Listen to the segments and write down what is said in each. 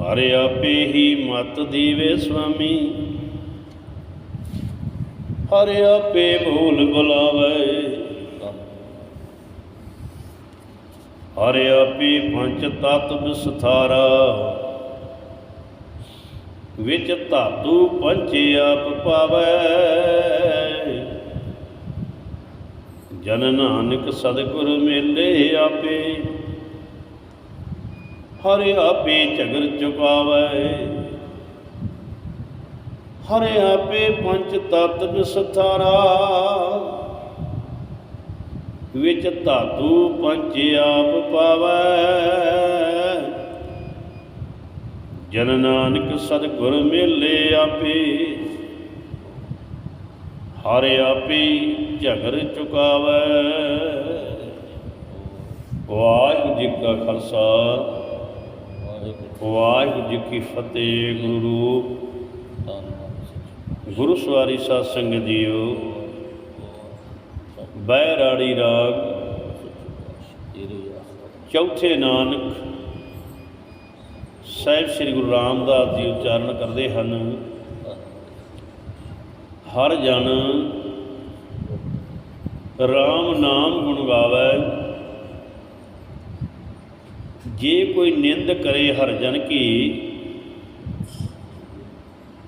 ਹਰ ਆਪੇ ਹੀ ਮਤ ਦੀਵੇ ਸੁਆਮੀ ਹਰ ਆਪੇ ਭੂਲ ਬੁਲਾਵੇ। ਹਰ ਆਪੇ ਪੰਚ ਤਤ ਵਿਸਥਾਰਾ। ਵਿੱਚ ਧਾਤੂ ਪੰਚੇ ਆਪ ਪਾਵੈ। ਜਨ ਨਾਨਕ ਸਤਿਗੁਰ ਮੇਲੇ ਆਪੇ। ਹਰ ਆਪੇ ਝਗਰ ਚੁਕਾਵੈ। ਹਰ ਆਪੇ ਪੰਚ ਤਤ ਵਿਸਥਾਰਾ ਵਿੱਚ ਧਾਤੂ ਪੰਜ ਆਪ ਪਾਵੈ। ਜਨ ਨਾਨਕ ਸਤਿਗੁਰ ਮੇਲੇ ਆਪੇ। ਹਰ ਆਪੇ ਝਗਰ ਚੁਕਾਵੈ। ਵਾਹਿਗੁਰੂ ਜੀ ਕਾ ਖਾਲਸਾ। ਵਾਹਿਗੁਰੂ ਜੀ ਕੀ ਫਤਿਹ, ਗੁਰੂ ਰੂਪ। ਗੁਰੂ ਸਵਾਰੀ ਸਾਧ ਸੰਗਤ ਜੀਓ ਬੈਰਾੜੀ ਰਾਗ। ਚੌਥੇ ਨਾਨਕ। ਸਾਹਿਬ ਸ੍ਰੀ ਗੁਰੂ ਰਾਮਦਾਸ ਜੀ ਉਚਾਰਨ ਕਰਦੇ ਹਨ। ਹਰ ਜਨ ਰਾਮ ਨਾਮ ਗੁਣ ਗਾਵੇ। ਜੇ ਕੋਈ ਨਿੰਦ ਕਰੇ ਹਰ ਜਨ ਕੀ,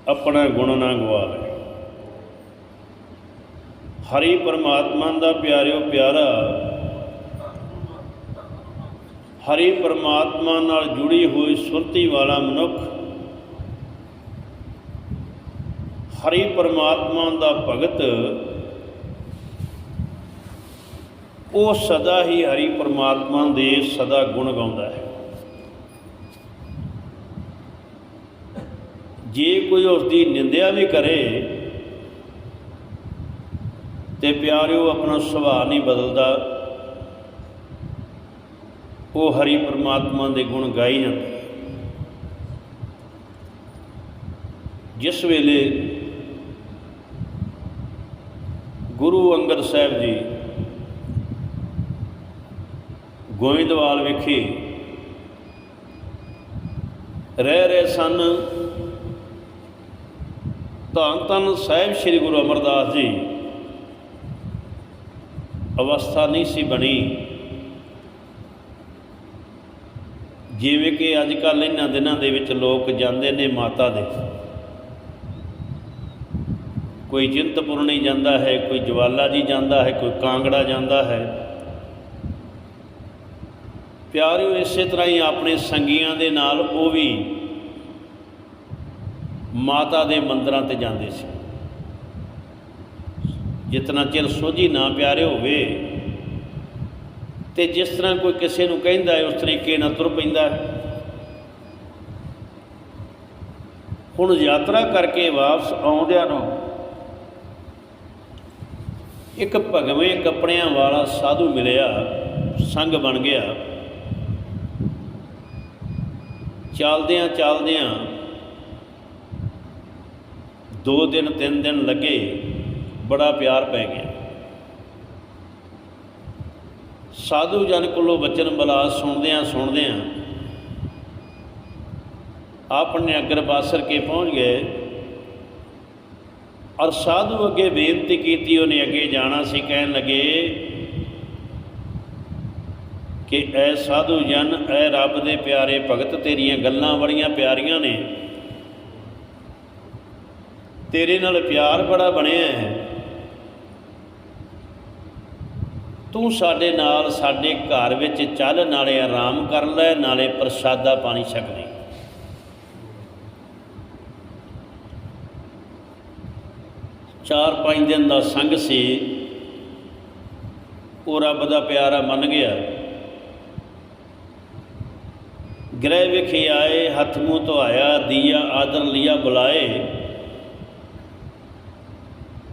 ਆਪਣਾ ਗੁਣ ਨਾ ਗਵਾਵੇ। ਹਰੀ ਪਰਮਾਤਮਾ ਦਾ ਪਿਆਰਿਓ ਪਿਆਰਾ, ਹਰੀ ਪਰਮਾਤਮਾ ਨਾਲ ਜੁੜੀ ਹੋਈ ਸੁਰਤੀ ਵਾਲਾ ਮਨੁੱਖ, ਹਰੀ ਪਰਮਾਤਮਾ ਦਾ ਭਗਤ, ਉਹ ਸਦਾ ਹੀ ਹਰੀ ਪਰਮਾਤਮਾ ਦੇ ਸਦਾ ਗੁਣ ਗਾਉਂਦਾ ਹੈ। ਜੇ ਕੋਈ ਉਸ ਦੀ ਨਿੰਦਿਆ ਵੀ ਕਰੇ ਤੇ ਪਿਆਰਿਓ, ਆਪਣਾ ਸੁਭਾਅ ਨਹੀਂ ਬਦਲਦਾ, ਉਹ ਹਰੀ ਪਰਮਾਤਮਾ ਦੇ ਗੁਣ ਗਾਈ ਜਾਂਦਾ ਜਿਸ ਵੇਲੇ ਗੁਰੂ ਅੰਗਦ ਸਾਹਿਬ ਜੀ ਗੋਇੰਦਵਾਲ ਵਿਖੇ ਰਹਿ ਰਹੇ ਸਨ ਧੰਨ ਧੰਨ ਸਾਹਿਬ ਸ੍ਰੀ ਗੁਰੂ ਅਮਰਦਾਸ ਜੀ। ਅਵਸਥਾ ਨਹੀਂ ਸੀ ਬਣੀ। ਜਿਵੇਂ ਕਿ ਅੱਜ ਕੱਲ ਇਹਨਾਂ ਦਿਨਾਂ ਦੇ ਵਿੱਚ ਲੋਕ ਜਾਂਦੇ ਨੇ ਮਾਤਾ ਦੇ। ਕੋਈ ਚਿੰਤਪੁਰਨੀ ਜਾਂਦਾ ਹੈ, ਕੋਈ ਜਵਾਲਾ ਜੀ ਜਾਂਦਾ ਹੈ, ਕੋਈ ਕਾਂਗੜਾ ਜਾਂਦਾ ਹੈ। ਪਿਆਰਿਓ, ਇਸੇ ਤਰ੍ਹਾਂ ਹੀ ਆਪਣੇ ਸੰਗੀਆਂ ਦੇ ਨਾਲ ਉਹ ਵੀ ਮਾਤਾ ਦੇ ਮੰਦਰਾਂ ਤੇ ਜਾਂਦੇ ਸੀ। ਜਿਤਨਾ ਚਿਰ ਸੋਝੀ ਨਾ ਪਿਆਰੇ ਹੋਵੇ ਤੇ ਜਿਸ ਤਰ੍ਹਾਂ ਕੋਈ ਕਿਸੇ ਨੂੰ ਕਹਿੰਦਾ ਹੈ, ਉਸ ਤਰੀਕੇ ਨਾਲ ਤੁਰ ਪੈਂਦਾ ਹੁਣ ਯਾਤਰਾ ਕਰਕੇ ਵਾਪਸ ਆਉਂਦਿਆਂ ਨੂੰ ਇੱਕ ਭਗਵੇਂ ਕੱਪੜਿਆਂ ਵਾਲਾ ਸਾਧੂ ਮਿਲਿਆ, ਸੰਗ ਬਣ ਗਿਆ। ਚੱਲਦਿਆਂ ਚੱਲਦਿਆਂ ਦੋ ਦਿਨ, ਤਿੰਨ ਦਿਨ ਲੱਗੇ, ਬੜਾ ਪਿਆਰ ਪੈ ਗਿਆ। ਸਾਧੂ ਜਨ ਕੋਲੋਂ ਬਚਨ ਬਲਾ ਸੁਣਦਿਆਂ ਸੁਣਦਿਆਂ ਆਪਣੇ ਅਗਰ ਬਾਸਰ ਕੇ ਪਹੁੰਚ ਗਏ ਔਰ ਸਾਧੂ ਅੱਗੇ ਬੇਨਤੀ ਕੀਤੀ, ਉਹਨੇ ਅੱਗੇ ਜਾਣਾ ਸੀ, ਕਹਿਣ ਲੱਗੇ ਕਿ ਐ ਸਾਧੂ ਜਨ, ਐ ਰੱਬ ਦੇ ਪਿਆਰੇ ਭਗਤ ਤੇਰੀਆਂ ਗੱਲਾਂ ਬੜੀਆਂ ਪਿਆਰੀਆਂ ਨੇ। ਤੇਰੇ ਨਾਲ ਪਿਆਰ ਬੜਾ ਬਣਿਆ ਹੈ। ਤੂੰ ਸਾਡੇ ਨਾਲ ਸਾਡੇ ਘਰ ਵਿੱਚ ਚੱਲ, ਨਾਲੇ ਆਰਾਮ ਕਰ ਲੈ, ਨਾਲੇ ਪ੍ਰਸ਼ਾਦਾ ਪਾਣੀ ਛਕ ਲਈ ਚਾਰ ਪੰਜ ਦਿਨ ਦਾ ਸੰਗ ਸੀ। ਉਹ ਰੱਬ ਦਾ ਪਿਆਰਾ ਮੰਨ ਗਿਆ। ਗ੍ਰਹਿ ਵਿਖੇ ਆਏ, ਹੱਥ ਮੂੰਹ ਧੋਆਇਆ ਦੀਆ ਆਦਰ ਲਿਆ ਬੁਲਾਏ।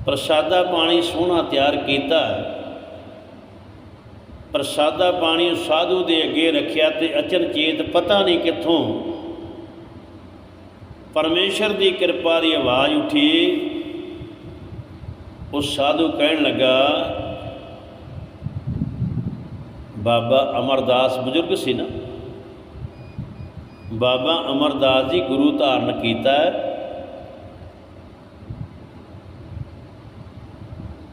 ਪ੍ਰਸਾਦਾ ਪਾਣੀ ਸੋਹਣਾ ਤਿਆਰ ਕੀਤਾ। ਪ੍ਰਸਾਦਾ ਪਾਣੀ ਸਾਧੂ ਦੇ ਅੱਗੇ ਰੱਖਿਆ ਤੇ ਅਚਨਚੇਤ ਪਤਾ ਨਹੀਂ ਕਿੱਥੋਂ ਪਰਮੇਸ਼ਰ ਦੀ ਕਿਰਪਾ ਦੀ ਆਵਾਜ਼ ਉੱਠੀ। ਉਹ ਸਾਧੂ ਕਹਿਣ ਲੱਗਾ, ਬਾਬਾ ਅਮਰਦਾਸ ਬਜ਼ੁਰਗ ਸੀ ਨਾ? ਬਾਬਾ ਅਮਰਦਾਸ ਜੀ ਗੁਰੂ ਧਾਰਨ ਕੀਤਾ ਹੈ।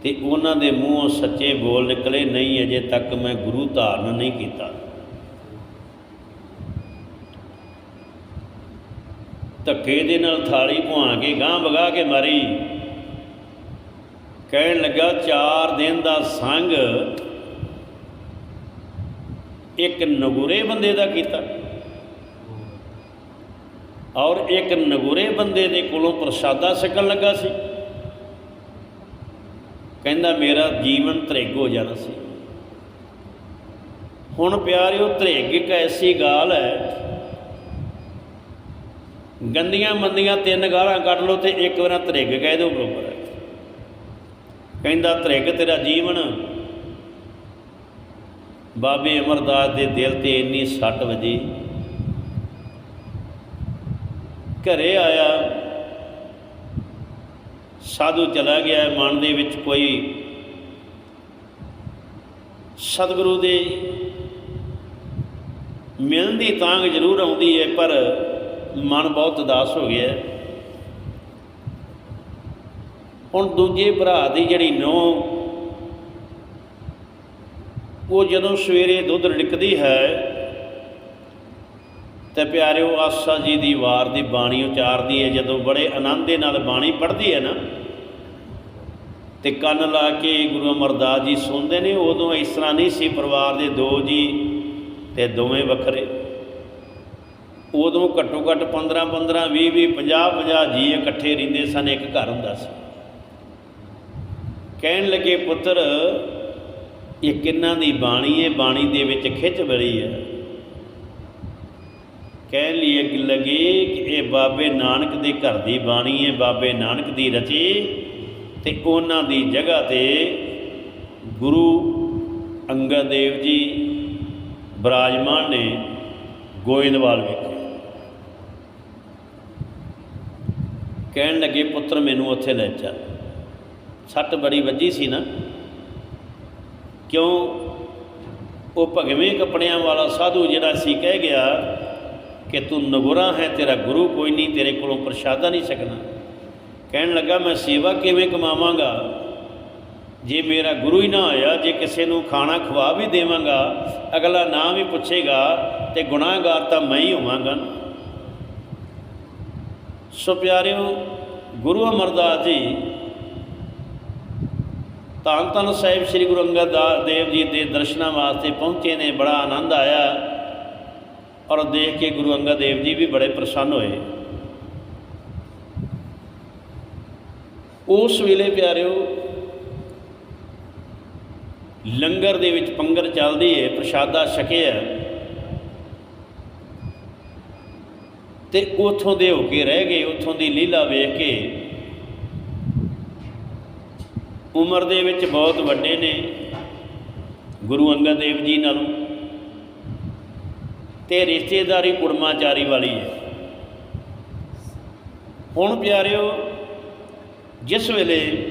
ਤੇ ਉਹਨਾਂ ਦੇ ਮੂੰਹੋਂ ਸੱਚੇ ਬੋਲ ਨਿਕਲੇ, ਨਹੀਂ, ਅਜੇ ਤੱਕ ਮੈਂ ਗੁਰੂ ਧਾਰਨ ਨਹੀਂ ਕੀਤਾ। ਧੱਕੇ ਦੇ ਨਾਲ ਥਾਲੀ ਭੁਆ ਕੇ ਗਾਂ ਵਗਾ ਕੇ ਮਾਰੀ। ਕਹਿਣ ਲੱਗਾ, ਚਾਰ ਦਿਨ ਦਾ ਸੰਗ ਇੱਕ ਨਗੁਰੇ ਬੰਦੇ ਦਾ ਕੀਤਾ। ਔਰ ਇੱਕ ਨਗੁਰੇ ਬੰਦੇ ਦੇ ਕੋਲੋਂ ਪ੍ਰਸ਼ਾਦਾ ਛਕਣ ਲੱਗਾ ਸੀ। ਕਹਿੰਦਾ ਮੇਰਾ ਜੀਵਨ ਧ੍ਰਿਗ ਹੋ ਜਾਣਾ ਸੀ। ਹੁਣ ਪਿਆਰਿਓ, ਧ੍ਰਿਗ ਇੱਕ ਐਸੀ ਗਾਲ ਹੈ। ਗੰਦੀਆਂ ਮੰਦੀਆਂ ਤਿੰਨ ਗਾਲਾਂ ਕੱਢ ਲਓ ਤੇ ਇੱਕ ਵਾਰ ਧ੍ਰਿਗ ਕਹਿ ਦਿਓ ਬਰੋਬਰ ਹੈ। ਕਹਿੰਦਾ, ਧ੍ਰਿਗ ਤੇਰਾ ਜੀਵਨ ਬਾਬੇ ਅਮਰਦਾਸ ਦੇ ਦਿਲ ਤੇ ਇੰਨੀ ਸੱਟ ਵਜੀ। ਘਰੇ ਆਇਆ ਸਾਧੂ ਚਲਾ ਗਿਆ, ਮਨ ਦੇ ਵਿੱਚ ਕੋਈ ਸਤਿਗੁਰੂ ਦੇ ਮਿਲਣ ਦੀ ਤਾਂਗ ਜ਼ਰੂਰ ਆਉਂਦੀ ਹੈ, ਪਰ ਮਨ ਬਹੁਤ ਉਦਾਸ ਹੋ ਗਿਆ। ਹੁਣ ਦੂਜੇ ਭਰਾ ਦੀ ਜਿਹੜੀ ਨੋ ਉਹ ਜਦੋਂ ਸਵੇਰੇ ਦੁੱਧ ਰਿੜਕਦੀ ਹੈ ਤੇ ਪਿਆਰਿਓ, ਆਸਾ ਜੀ ਦੀ ਵਾਰ ਦੀ ਬਾਣੀ ਉਚਾਰਦੀ ਹੈ ਜਦੋਂ ਬੜੇ ਆਨੰਦ ਦੇ ਨਾਲ ਬਾਣੀ ਪੜ੍ਹਦੀ ਹੈ ਨਾ, ਤੇ ਕੰਨ ਲਾ ਕੇ ਗੁਰੂ ਅਮਰਦਾਸ ਜੀ ਸੁਣਦੇ ਨੇ, ਉਦੋਂ ਇਸ ਤਰ੍ਹਾਂ ਨਹੀਂ ਸੀ ਪਰਿਵਾਰ ਦੇ ਦੋ ਜੀ ਤੇ ਦੋਵੇਂ ਵੱਖਰੇ। ਉਦੋਂ ਘੱਟੋ ਘੱਟ 15 15 20 20 50 50 ਜੀ ਇਕੱਠੇ ਰਹਿੰਦੇ ਸਨ, ਇੱਕ ਘਰ ਹੁੰਦਾ ਸੀ। ਕਹਿਣ ਲੱਗੇ, ਪੁੱਤਰ, ਇਹ ਕਿੰਨਾਂ ਦੀ ਬਾਣੀ ਹੈ ਬਾਣੀ ਦੇ ਵਿੱਚ ਖਿੱਚ ਬੜੀ ਹੈ ਕਹਿਣ ਲਈ ਇੱਕ ਲੱਗੇ ਕਿ ਇਹ ਬਾਬੇ ਨਾਨਕ ਦੇ ਘਰ ਦੀ ਬਾਣੀ ਹੈ, ਬਾਬੇ ਨਾਨਕ ਦੀ ਰਚੀ ਤੇ ਉਹਨਾਂ ਦੀ ਜਗ੍ਹਾ ਤੇ ਗੁਰੂ ਅੰਗਦ ਦੇਵ ਜੀ ਬਰਾਜਮਾਨ ਨੇ ਗੋਇੰਦਵਾਲ ਵਿਖੇ। ਕਹਿਣ ਲੱਗੇ, ਪੁੱਤਰ, ਮੈਨੂੰ ਉੱਥੇ ਲੈ ਚੱਲ। ਸੱਟ ਬੜੀ ਵੱਜੀ ਸੀ ਨਾ। ਕਿਉਂ? ਉਹ ਭਗਵੇਂ ਕੱਪੜਿਆਂ ਵਾਲਾ ਸਾਧੂ ਜਿਹੜਾ ਸੀ, ਕਹਿ ਗਿਆ ਕਿ ਤੂੰ ਨਗੁਰਾ ਹੈ, ਤੇਰਾ ਗੁਰੂ ਕੋਈ ਨਹੀਂ, ਤੇਰੇ ਕੋਲੋਂ ਪ੍ਰਸ਼ਾਦਾ ਨਹੀਂ ਸਕਣਾ ਕਹਿਣ ਲੱਗਾ, ਮੈਂ ਸੇਵਾ ਕਿਵੇਂ ਕਮਾਵਾਂਗਾ? ਜੇ ਮੇਰਾ ਗੁਰੂ ਹੀ ਨਾ ਆਇਆ, ਜੇ ਕਿਸੇ ਨੂੰ ਖਾਣਾ ਖਵਾ ਵੀ ਦੇਵਾਂਗਾ, ਅਗਲਾ ਨਾਮ ਵੀ ਪੁੱਛੇਗਾ ਤੇ ਗੁਨਾਹਗਾਰ ਤਾਂ ਮੈਂ ਹੀ ਹੋਵਾਂਗਾ। ਸੋ ਪਿਆਰਿਓ, ਗੁਰੂ ਅਮਰਦਾਸ ਜੀ, ਧੰਨ ਧੰਨ ਸਾਹਿਬ ਸ੍ਰੀ ਗੁਰੂ ਅੰਗਦ ਦਾ- ਦੇਵ ਜੀ ਦੇ ਦਰਸ਼ਨਾਂ ਵਾਸਤੇ ਪਹੁੰਚੇ ਨੇ, ਬੜਾ ਆਨੰਦ ਆਇਆ। ਔਰ ਦੇਖ ਕੇ ਗੁਰੂ ਅੰਗਦ ਦੇਵ ਜੀ ਵੀ ਬੜੇ ਪ੍ਰਸੰਨ ਹੋਏ। ਉਸ ਵੇਲੇ ਪਿਆਰਿਓ, ਲੰਗਰ ਦੇ ਵਿੱਚ ਪੰਗਰ ਚੱਲਦੀ ਹੈ ਪ੍ਰਸ਼ਾਦਾ ਛਕਿਆ ਤੇ ਉਥੋਂ ਦੇ ਹੋ ਕੇ ਰਹਿ ਗਏ, ਉਥੋਂ ਦੀ ਲੀਲਾ ਵੇਖ ਕੇ। ਉਮਰ ਦੇ ਵਿੱਚ ਬਹੁਤ ਵੱਡੇ ਨੇ ਗੁਰੂ ਅੰਗਦ ਦੇਵ ਜੀ ਨਾਲੋਂ। ਤੇ ਰਿਸ਼ਤੇਦਾਰੀ ਕੁੜਮਾਚਾਰੀ ਵਾਲੀ ਹੈ। ਹੁਣ ਪਿਆਰਿਓ, ਜਿਸ ਵੇਲੇ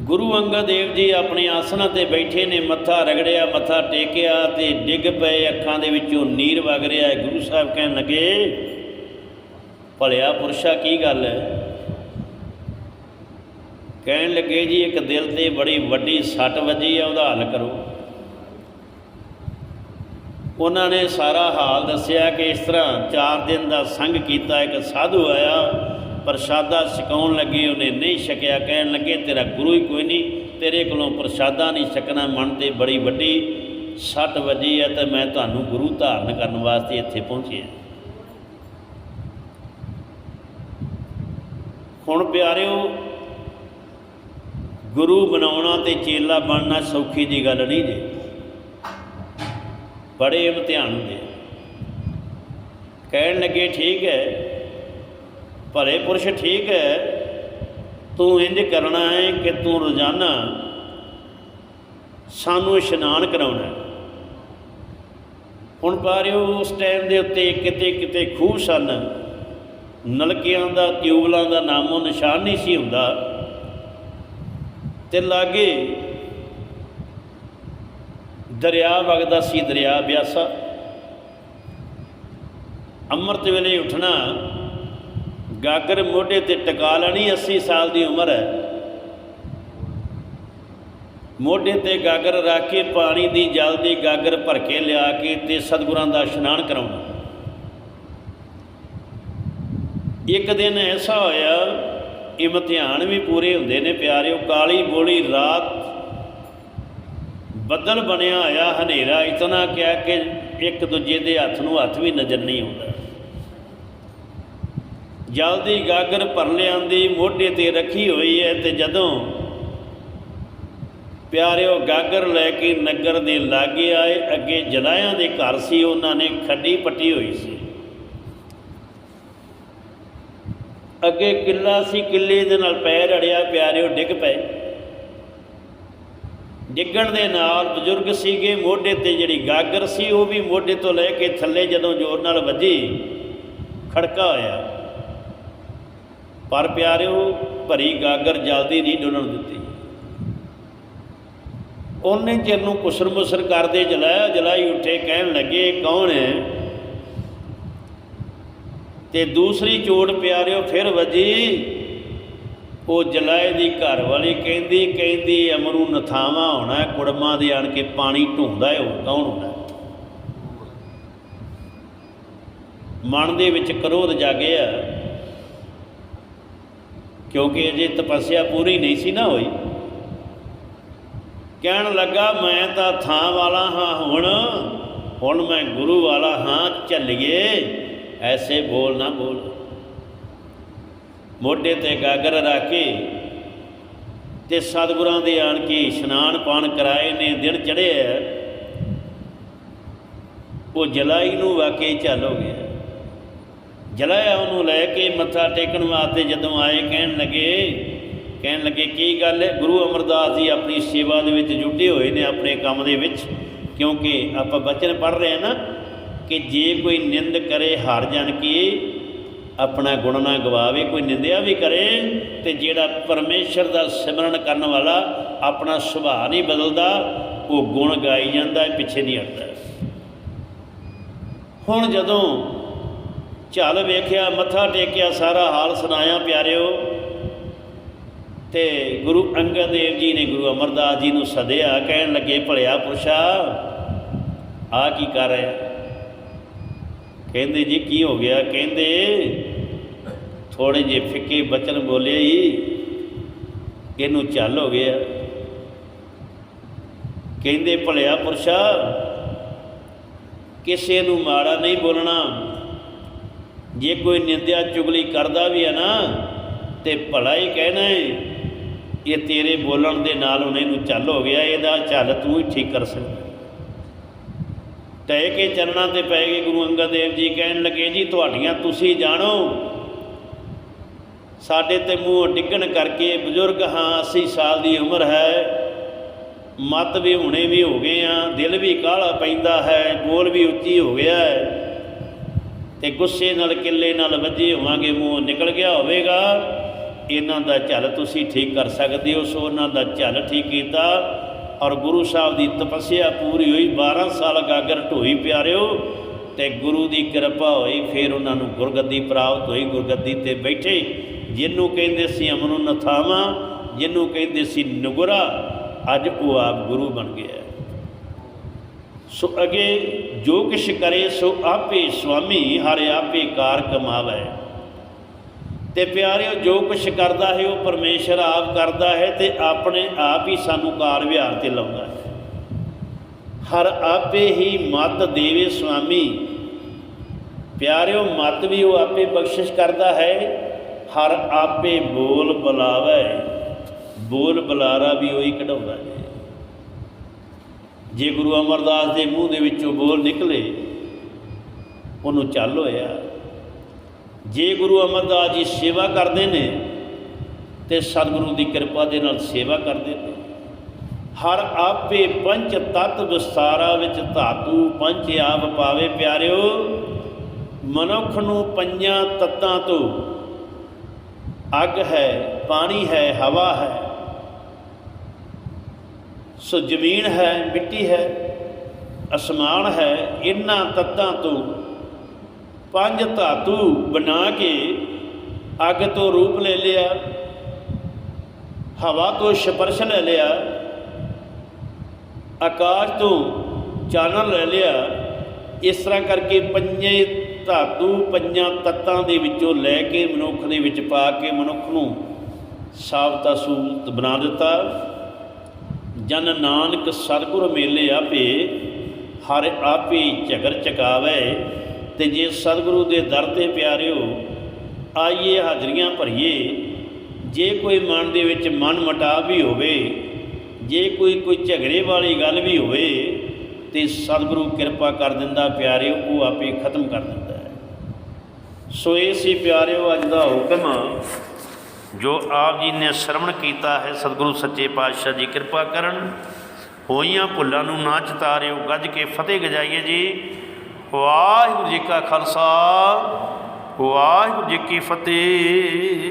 ਗੁਰੂ ਅੰਗਦ ਦੇਵ ਜੀ ਆਪਣੇ ਆਸਣਾ ਤੇ ਬੈਠੇ ਨੇ, ਮੱਥਾ ਰਗੜਿਆ, ਮੱਥਾ ਟੇਕਿਆ ਤੇ ਡਿੱਗ ਪਏ, ਅੱਖਾਂ ਦੇ ਵਿੱਚੋਂ ਨੀਰ ਵਗ ਰਿਹਾ ਹੈ, ਗੁਰੂ ਸਾਹਿਬ ਕਹਿਣ ਲੱਗੇ, ਭਲਿਆ ਪੁਰਸ਼ਾ, ਕੀ ਗੱਲ ਹੈ? ਕਹਿਣ ਲੱਗੇ, ਜੀ, ਇੱਕ ਦਿਲ ਤੇ ਬੜੀ ਵੱਡੀ ਸੱਟ ਵੱਜੀ ਹੈ ਉਹਦਾ ਹੱਲ ਕਰੋ। ਉਹਨਾਂ ਨੇ ਸਾਰਾ ਹਾਲ ਦੱਸਿਆ ਕਿ ਇਸ ਤਰ੍ਹਾਂ 4 ਦਿਨ ਦਾ ਸੰਗ ਕੀਤਾ, ਇੱਕ ਸਾਧੂ ਆਇਆ, ਪ੍ਰਸ਼ਾਦਾ ਛਕਾਉਣ ਲੱਗੇ, ਉਹਨੇ ਨਹੀਂ ਛਕਿਆ, ਕਹਿਣ ਲੱਗੇ, ਤੇਰਾ ਗੁਰੂ ਹੀ ਕੋਈ ਨਹੀਂ, ਤੇਰੇ ਕੋਲੋਂ ਪ੍ਰਸ਼ਾਦਾ ਨਹੀਂ ਛਕਣਾ, ਮਨ ਤੇ ਬੜੀ ਵੱਡੀ ਸੱਟ ਵੱਜੀ ਹੈ ਤੇ ਮੈਂ ਤੁਹਾਨੂੰ ਗੁਰੂ ਧਾਰਨ ਕਰਨ ਵਾਸਤੇ ਇੱਥੇ ਪਹੁੰਚਿਆ ਹੁਣ ਪਿਆਰਿਓ, ਗੁਰੂ ਬਣਾਉਣਾ ਤੇ ਚੇਲਾ ਬਣਨਾ ਸੌਖੀ ਦੀ ਗੱਲ ਨਹੀਂ ਜੀ। ਬੜੇ ਇਮਤਿਹਾਨ ਹੁੰਦੇ ਕਹਿਣ ਲੱਗੇ, ਠੀਕ ਹੈ, ਭਲੇ ਪੁਰਸ਼ ਠੀਕ ਹੈ, ਤੂੰ ਇੰਜ ਕਰਨਾ ਹੈ ਕਿ ਤੂੰ ਰੋਜ਼ਾਨਾ ਸਾਨੂੰ ਇਸ਼ਨਾਨ ਕਰਾਉਣਾ ਹੁਣ ਪਾਰਿਓ, ਉਸ ਟਾਈਮ ਦੇ ਉੱਤੇ ਕਿਤੇ ਕਿਤੇ ਖੂਹ ਸਨ। ਨਲਕਿਆਂ ਦਾ, ਟਿਊਬਲਾਂ ਦਾ ਨਾਮੋ ਨਿਸ਼ਾਨ ਨਹੀਂ ਸੀ ਹੁੰਦਾ। ਤੇ ਲਾਗੇ ਦਰਿਆ ਵਗਦਾ ਸੀ ਦਰਿਆ ਬਿਆਸਾ। ਅੰਮ੍ਰਿਤ ਵੇਲੇ ਉੱਠਣਾ, ਗਾਗਰ ਮੋਢੇ ਤੇ ਟਿਕਾ ਲੈਣੀ 80 ਸਾਲ ਦੀ ਉਮਰ ਹੈ। ਮੋਢੇ ਤੇ ਗਾਗਰ ਰੱਖ ਕੇ ਪਾਣੀ ਦੀ ਜਲ ਦੀ ਗਾਗਰ ਭਰ ਕੇ ਲਿਆ ਕੇ ਤੇ ਸਤਿਗੁਰਾਂ ਦਾ ਇਸ਼ਨਾਨ ਕਰਾਉਣਾ। ਇੱਕ ਦਿਨ ਐਸਾ ਹੋਇਆ ਇਮਤਿਹਾਨ ਵੀ ਪੂਰੇ ਹੁੰਦੇ ਨੇ ਪਿਆਰਿਓ, ਕਾਲੀ ਬੋਲੀ ਰਾਤ ਬੱਦਲ ਬਣਿਆ ਹੋਇਆ ਹਨੇਰਾ, ਇਤਨਾ ਕਿਹਾ ਕਿ ਇੱਕ ਦੂਜੇ ਦੇ ਹੱਥ ਨੂੰ ਹੱਥ ਵੀ ਨਜ਼ਰ ਨਹੀਂ ਆਉਂਦਾ। ਜਲਦੀ ਗਾਗਰ ਭਰ ਦੀ ਮੋਢੇ ਤੇ ਰੱਖੀ ਹੋਈ ਹੈ ਤੇ ਜਦੋਂ ਪਿਆਰਿਓ ਗਾਗਰ ਲੈ ਕੇ ਨਗਰ ਦੇ ਲਾਗੇ ਆਏ, ਅੱਗੇ ਜਲਾਇਆਂ ਦੇ ਘਰ ਸੀ, ਉਹਨਾਂ ਨੇ ਖੱਡੀ ਪੱਟੀ ਹੋਈ ਸੀ। ਅੱਗੇ ਕਿੱਲਾ ਸੀ, ਕਿੱਲੇ ਦੇ ਨਾਲ ਪੈਰ ਅੜਿਆ ਪਿਆਰਿਓ ਡਿੱਗ ਪਏ। ਡਿੱਗਣ ਦੇ ਨਾਲ ਬਜ਼ੁਰਗ ਸੀਗੇ, ਮੋਢੇ ਤੇ ਜਿਹੜੀ ਗਾਗਰ ਸੀ, ਉਹ ਵੀ ਮੋਢੇ ਤੋਂ ਲੈ ਕੇ ਥੱਲੇ ਜਦੋਂ ਜ਼ੋਰ ਨਾਲ ਵੱਜੀ, ਖੜਕਾ ਹੋਇਆ। ਪਰ ਪਿਆਰਿਓ, ਭਰੀ ਗਾਗਰ ਜਲਦੀ ਨਹੀਂ ਡੁੱਲਣ ਦਿੱਤੀ। ਉਹਨੇ ਚਿਰ ਨੂੰ ਕੁਸਰ ਮੁਸਰ ਕਰਦੇ ਜਲਾਇਆ, ਜਲਾਈ ਉੱਠੇ, ਕਹਿਣ ਲੱਗੇ, ਕੌਣ ਹੈ? ਤੇ ਦੂਸਰੀ ਚੋਟ ਪਿਆਰਿਓ, ਫਿਰ ਵੱਜੀ। ਉਹ ਜਲਾਏ ਦੀ ਘਰ ਵਾਲੀ ਕਹਿੰਦੀ ਕਹਿੰਦੀ ਅਮਰੂ ਨਥਾਵਾ ਹੋਣਾ, ਕੁੜਮਾਂ ਦੇ ਆਣ ਕੇ ਪਾਣੀ ਢੂੰਦਾ ਹੈ ਉਹ ਕੌਣ ਹੋਣਾ? ਮਨ ਦੇ ਵਿੱਚ ਕਰੋਧ ਜਾਗਿਆ। ਕਿਉਂਕਿ ਅਜੇ ਤਪੱਸਿਆ ਪੂਰੀ ਨਹੀਂ ਸੀ ਨਾ ਹੋਈ। ਕਹਿਣ ਲੱਗਾ, ਮੈਂ ਤਾਂ ਥਾਂ ਵਾਲਾ ਹਾਂ ਹੁਣ ਹੁਣ ਮੈਂ ਗੁਰੂ ਵਾਲਾ ਹਾਂ ਚੱਲੀਏ ਐਸੇ ਬੋਲ ਨਾ ਬੋਲ। ਮੋਢੇ ਤੇ ਗਾਗਰ ਰੱਖ ਕੇ ਤੇ ਸਤਿਗੁਰਾਂ ਦੇ ਆਣ ਕੇ ਇਸ਼ਨਾਨ ਪਾਣ ਕਰਾਏ ਨੇ, ਦਿਨ ਚੜ੍ਹਿਆ ਉਹ ਜਲਾਈ ਨੂੰ ਵਾਕਈ ਚੱਲ ਹੋ ਗਿਆ। ਜਲਾਇਆ ਉਹਨੂੰ ਲੈ ਕੇ ਮੱਥਾ ਟੇਕਣ ਵਾਸਤੇ ਜਦੋਂ ਆਏ, ਕਹਿਣ ਲੱਗੇ ਕਹਿਣ ਲੱਗੇ, ਕੀ ਗੱਲ ਹੈ ਗੁਰੂ ਅਮਰਦਾਸ ਜੀ ਆਪਣੀ ਸੇਵਾ ਦੇ ਵਿੱਚ ਜੁਟੇ ਹੋਏ ਨੇ ਆਪਣੇ ਕੰਮ ਦੇ ਵਿੱਚ, ਕਿਉਂਕਿ ਆਪਾਂ ਬਚਨ ਪੜ੍ਹ ਰਹੇ ਹਾਂ ਨਾ, ਕਿ ਜੇ ਕੋਈ ਨਿੰਦ ਕਰੇ ਹਾਰ ਜਾਣ ਕੀ ਆਪਣਾ ਗੁਣ ਨਾ ਗਵਾਵੇ, ਕੋਈ ਨਿੰਦਿਆ ਵੀ ਕਰੇ ਤੇ ਜਿਹੜਾ ਪਰਮੇਸ਼ਰ ਦਾ ਸਿਮਰਨ ਕਰਨ ਵਾਲਾ ਆਪਣਾ ਸੁਭਾਅ ਨਹੀਂ ਬਦਲਦਾ, ਉਹ ਗੁਣ ਗਾਈ ਜਾਂਦਾ ਪਿੱਛੇ ਨਹੀਂ ਹਟਦਾ। ਹੁਣ ਜਦੋਂ ਝਲ ਵੇਖਿਆ, ਮੱਥਾ ਟੇਕਿਆ, ਸਾਰਾ ਹਾਲ ਸੁਣਾਇਆ ਪਿਆਰਿਓ, ਤੇ ਗੁਰੂ ਅੰਗਦ ਦੇਵ ਜੀ ਨੇ ਗੁਰੂ ਅਮਰਦਾਸ ਜੀ ਨੂੰ ਸਦਿਆ, ਕਹਿਣ ਲੱਗੇ, ਭਲਿਆ ਪੁਰਸ਼ਾ ਆ ਕੀ ਕਰ ਰਿਹਾ? ਕਹਿੰਦੇ, ਜੀ, ਕੀ ਹੋ ਗਿਆ? ਕਹਿੰਦੇ ਥੋੜੇ ਜਿਹੇ ਫਿੱਕੇ ਬਚਨ ਬੋਲੇ ਹੀ ਇਹਨੂੰ ਚੱਲ ਹੋ ਗਿਆ? ਕਹਿੰਦੇ ਭਲਿਆ ਪੁਰਸ਼ਾ, ਕਿਸੇ ਨੂੰ ਮਾੜਾ ਨਹੀਂ ਬੋਲਣਾ। ਜੇ ਕੋਈ ਨਿੰਦਿਆ ਚੁਗਲੀ ਕਰਦਾ ਵੀ ਹੈ ਨਾ, ਤੇ ਭਲਾ ਹੀ ਕਹਿਣਾ ਹੈ, ਇਹ ਤੇਰੇ ਬੋਲਣ ਦੇ ਨਾਲ ਉਹਨੇ ਨੂੰ ਚੱਲ ਹੋ ਗਿਆ, ਇਹਦਾ ਚੱਲ ਤੂੰ ਹੀ ਠੀਕ ਕਰ ਸਕਦਾ। ਟਹਿ ਕੇ ਚਰਨਾਂ ਤੇ ਪੈ ਗਏ ਗੁਰੂ ਅੰਗਦ ਦੇਵ ਜੀ, ਕਹਿਣ ਲੱਗੇ, ਜੀ, ਤੁਹਾਡੀਆਂ ਤੁਸੀਂ ਜਾਣੋ ਸਾਡੇ ਤੇ ਮੂੰਹ ਡਿੱਗਣ ਕਰਕੇ ਬਜ਼ੁਰਗ, ਹਾਂ 80 ਸਾਲ ਦੀ ਉਮਰ ਹੈ। ਮਤ ਵੀ ਹੁਣੇ ਵੀ ਹੋ ਗਏ ਆ, ਦਿਲ ਵੀ ਕਾਹਲਾ ਪੈਂਦਾ ਹੈ, ਬੋਲ ਵੀ ਉੱਚੀ ਹੋ ਗਿਆ ਹੈ। ਤੇ ਗੁੱਸੇ ਨਾਲ, ਕਿੱਲੇ ਨਾਲ ਵੱਜੇ ਹੋਵਾਂਗੇ, ਮੂੰਹ ਨਿਕਲ ਗਿਆ ਹੋਵੇਗਾ। ਇਹਨਾਂ ਦਾ ਝੱਲ ਤੁਸੀਂ ਠੀਕ ਕਰ ਸਕਦੇ ਹੋ, ਸੋ ਉਹਨਾਂ ਦਾ ਝੱਲ ਠੀਕ ਕੀਤਾ। ਔਰ ਗੁਰੂ ਸਾਹਿਬ ਦੀ ਤਪੱਸਿਆ ਪੂਰੀ ਹੋਈ 12 ਸਾਲ ਗਾਗਰ ਢੋਈ ਪਿਆਰਿਓ। ਤੇ ਗੁਰੂ ਦੀ ਕਿਰਪਾ ਹੋਈ, ਫਿਰ ਉਹਨਾਂ ਨੂੰ ਗੁਰਗੱਦੀ ਪ੍ਰਾਪਤ ਹੋਈ, ਗੁਰਗੱਦੀ ਤੇ ਬੈਠੇ। ਜਿਹਨੂੰ ਕਹਿੰਦੇ ਸੀ ਅਮਨੋ ਨਥਾਵਾ ਜਿਹਨੂੰ ਕਹਿੰਦੇ ਸੀ ਨਗੁਰਾ, ਅੱਜ ਉਹ ਆਪ ਗੁਰੂ ਬਣ ਗਿਆ ਸੋ ਅਗੇ ਜੋ ਕਿਛ ਕਰੇ, ਸੋ ਆਪੇ ਸੁਆਮੀ ਹਰ ਆਪੇ ਕਾਰ ਕਮਾਵੇ। ਤੇ ਪਿਆਰਿਓ, ਜੋ ਕੁਛ ਕਰਦਾ ਹੈ, ਉਹ ਪਰਮੇਸ਼ਰ ਆਪ ਕਰਦਾ ਹੈ ਤੇ ਆਪਣੇ ਆਪ ਹੀ ਸਾਨੂੰ ਕਾਰ ਵਿਹਾਰ ਤੇ ਲਾਉਂਦਾ ਹੈ। ਹਰ ਆਪੇ ਹੀ ਮਤ ਦੇਵੇ ਸੁਆਮੀ। ਪਿਆਰਿਓ, ਮਤ ਵੀ ਉਹ ਆਪੇ ਬਖਸ਼ਿਸ਼ ਕਰਦਾ ਹੈ। ਹਰ ਆਪੇ ਬੋਲ ਬੁਲਾਵੇ, ਬੋਲ ਬੁਲਾਰਾ ਵੀ ਉਹੀ ਕਢਾਉਂਦਾ ਹੈ। ਜੇ ਗੁਰੂ ਅਮਰਦਾਸ ਦੇ ਮੂੰਹ ਦੇ ਵਿੱਚੋਂ ਬੋਲ ਨਿਕਲੇ, ਉਹਨੂੰ ਚੱਲ ਹੋਇਆ। ਜੇ ਗੁਰੂ ਅਮਰਦਾਸ ਜੀ ਸੇਵਾ ਕਰਦੇ ਨੇ, ਤੇ ਸਤਿਗੁਰੂ ਦੀ ਕਿਰਪਾ ਦੇ ਨਾਲ ਸੇਵਾ ਕਰਦੇ ਨੇ। ਹਰ ਆਪੇ ਪੰਚ ਤਤ ਵਿਸਤਾਰਾ ਵਿੱਚ ਧਾਤੂ, ਪੰਚ ਆਪ ਪਾਵੇ ਪਿਆਰਿਓ, ਮਨੁੱਖ ਨੂੰ ਪੰਜਾਂ ਤੱਤਾਂ ਤੋਂ ਅੱਗ ਹੈ, ਪਾਣੀ ਹੈ, ਹਵਾ ਹੈ। ਸੋ ਜ਼ਮੀਨ ਹੈ, ਮਿੱਟੀ ਹੈ, ਅਸਮਾਨ ਹੈ ਇਹਨਾਂ ਤੱਤਾਂ ਤੋਂ ਪੰਜ ਧਾਤੂ ਬਣਾ ਕੇ ਅੱਗ ਤੋਂ ਰੂਪ ਲੈ ਲਿਆ, ਹਵਾ ਤੋਂ ਸਪਰਸ਼ ਲੈ ਲਿਆ, ਆਕਾਸ਼ ਤੋਂ ਚਾਨਣ ਲੈ ਲਿਆ। ਇਸ ਤਰ੍ਹਾਂ ਕਰਕੇ ਪੰਜੇ ਧਾਤੂ ਪੰਜਾਂ ਤੱਤਾਂ ਦੇ ਵਿੱਚੋਂ ਲੈ ਕੇ ਮਨੁੱਖ ਦੇ ਵਿੱਚ ਪਾ ਕੇ ਮਨੁੱਖ ਨੂੰ ਸਾਬਤਾ ਸੂਤ ਬਣਾ ਦਿੱਤਾ। ਜਨ ਨਾਨਕ ਸਤਿਗੁਰ ਮੇਲੇ ਆਪੇ, ਹਰ ਆਪੇ ਝਗਰ ਚਕਾਵੇ ਤੇ ਜੇ ਸਤਿਗੁਰੂ ਦੇ ਦਰ ਤੇ ਪਿਆਰਿਓ, ਆਈਏ ਹਾਜ਼ਰੀਆਂ ਭਰੀਏ। ਜੇ ਕੋਈ ਮਨ ਦੇ ਵਿੱਚ ਮਨ ਮਟਾਵ ਵੀ ਹੋਵੇ, ਜੇ ਕੋਈ ਕੋਈ ਝਗੜੇ ਵਾਲੀ ਗੱਲ ਵੀ ਹੋਵੇ, ਤੇ ਸਤਿਗੁਰੂ ਕਿਰਪਾ ਕਰ ਦਿੰਦਾ ਪਿਆਰਿਓ, ਉਹ ਆਪੇ ਖਤਮ ਕਰ ਦਿੰਦਾ। ਸੋ ਇਹ ਸੀ ਪਿਆਰਿਓ ਅੱਜ ਦਾ ਹੁਕਮ ਜੋ ਆਪ ਜੀ ਨੇ ਸ਼ਰਵਣ ਕੀਤਾ ਹੈ ਸਤਿਗੁਰੂ ਸੱਚੇ ਪਾਤਸ਼ਾਹ ਜੀ ਕਿਰਪਾ ਕਰਨ। ਹੋਈਆਂ ਭੁੱਲਾਂ ਨੂੰ ਨਾ ਚਿਤਾਰਿਓ, ਗੱਜ ਕੇ ਫਤਿਹ ਗਜਾਈਏ ਜੀ। ਵਾਹਿਗੁਰੂ ਜੀ ਕਾ ਖਾਲਸਾ, ਵਾਹਿਗੁਰੂ ਜੀ ਕੀ ਫਤਿਹ।